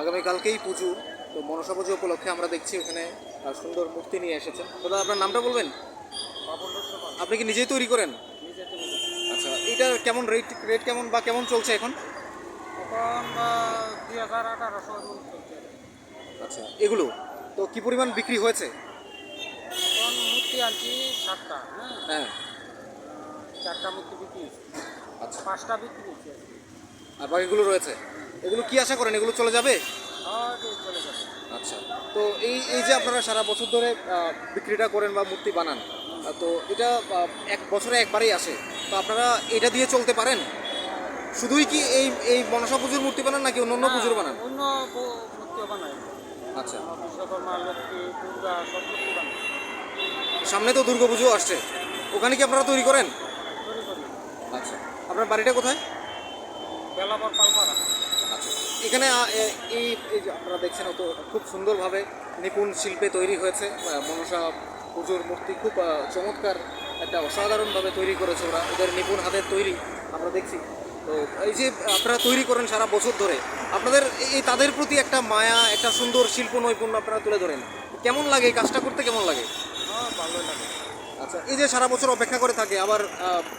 আগামীকালকেই পুজো তো মনসা পুজো উপলক্ষে আমরা দেখছি ওখানে সুন্দর মূর্তি নিয়ে এসেছেন দাদা আপনার নামটা বলবেন? আপনি কি নিজেই তৈরি করেন? আচ্ছা এটা কেমন রেট রেট কেমন বা কেমন চলছে এখন? আচ্ছা এগুলো? তো কি পরিমাণ বিক্রি হয়েছে? মূর্তি আনছি সাতটা হ্যাঁ? হ্যাঁ। চারটা মূর্তি বিক্রি। আচ্ছা। পাঁচটা বিক্রি হয়েছে। আর বাকিগুলো রয়েছে? এগুলো কি আশা করেন? এগুলো চলে যাবে? হ্যাঁ, এই চলে যাবে। আচ্ছা। তো এই এই যে আপনারা সারা বছর ধরে বিক্রিটা করেন বা মূর্তি বানান তো এটা এক বছরে একবারেই আসে। তো আপনারা এটা দিয়ে চলতে পারেন? শুধুই কি এই এই মনসা পুজোর মূর্তি বানান নাকি অন্য অন্য পুজোর বানান? অন্য মূর্তিও আচ্ছা। সামনে তো দুর্গা পুজো আসছে। ওখানে কি আপনারা তৈরি করেন? আচ্ছা। আপনার বাড়িটা কোথায়? বেলাপর এখানে এই যে আপনারা দেখছেন তো খুব সুন্দরভাবে নিপুণ শিল্পে তৈরি হয়েছে। মনসা পুজোর মূর্তি খুব চমৎকার একটা অসাধারণভাবে তৈরি করেছে ওরা। ওদের নিপুণ হাতের তৈরি আমরা দেখছি। তো এই যে আপনারা তৈরি করেন সারা বছর ধরে, আপনাদের এই- তাদের প্রতি একটা মায়া, একটা সুন্দর শিল্প নৈপুণ্য আপনারা তুলে ধরেন। কেমন লাগে কাজটা করতে? কেমন লাগে? হ্যাঁ ভালোই লাগে। আচ্ছা এই যে সারা বছর অপেক্ষা করে থাকে আবার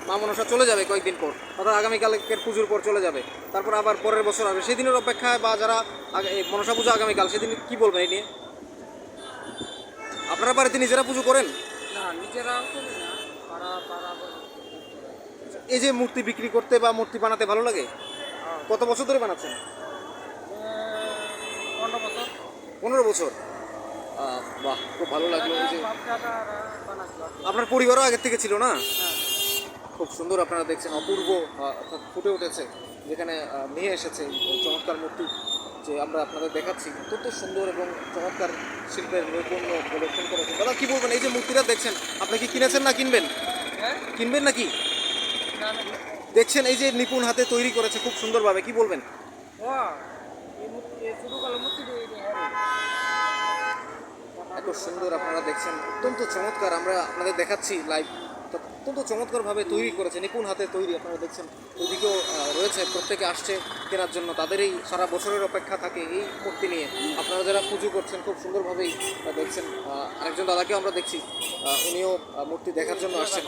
মা মনসা চলে যাবে কয়েকদিন পর অর্থাৎ আগামীকালকের পুজোর পর চলে যাবে তারপর আবার পরের বছর আসবে সেদিনের অপেক্ষায় বা যারা এই মনসা পুজো আগামীকাল সেদিন কি বলবেন এই নিয়ে? আপনারা বাড়িতে নিজেরা পুজো করেন? না নিজেরাও করি না পাড়া পাড়া বলে। এই যে মূর্তি বিক্রি করতে বা মূর্তি বানাতে ভালো লাগে? হ্যাঁ। কত বছর ধরে বানাচ্ছেন? পনেরো বছর। পনেরো বছর। বাহ খুব ভালো লাগল যে। আপনার পরিবারও আগের থেকে ছিল না? হ্যাঁ। খুব সুন্দর আপনারা দেখছেন অপূর্ব অর্থাৎ ফুটে উঠেছে। যেখানে নিয়ে এসেছে চমৎকার মূর্তি যে আমরা আপনাদের দেখাচ্ছি। অত্যন্ত সুন্দর এবং চমৎকার শিল্পের নৈপুণ্য প্রদর্শন করেছে। দাদা কি বলবেন? এই যে মূর্তিটা দেখছেন আপনি কি কিনেছেন না কিনবেন? হ্যাঁ? কিনবেন নাকি? দেখছেন এই যে নিপুণ হাতে তৈরি করেছে খুব সুন্দরভাবে। কি বলবেন? এত সুন্দর আপনারা দেখছেন। অত্যন্ত চমৎকার আমরা আপনাদের দেখাচ্ছি লাইভ অত্যন্ত চমৎকারভাবে তৈরি করেছে, নিপুণ হাতে তৈরি আপনারা দেখছেন। ওদিকেও রয়েছে, প্রত্যেকে আসছে কেনার জন্য। তাদেরই সারা বছরের অপেক্ষা থাকে এই মূর্তি নিয়ে। আপনারা যারা পুজো করছেন, খুব সুন্দরভাবেই দেখছেন। আরেকজন দাদাকেও আমরা দেখছি। উনিও মূর্তি দেখার জন্য আসছেন।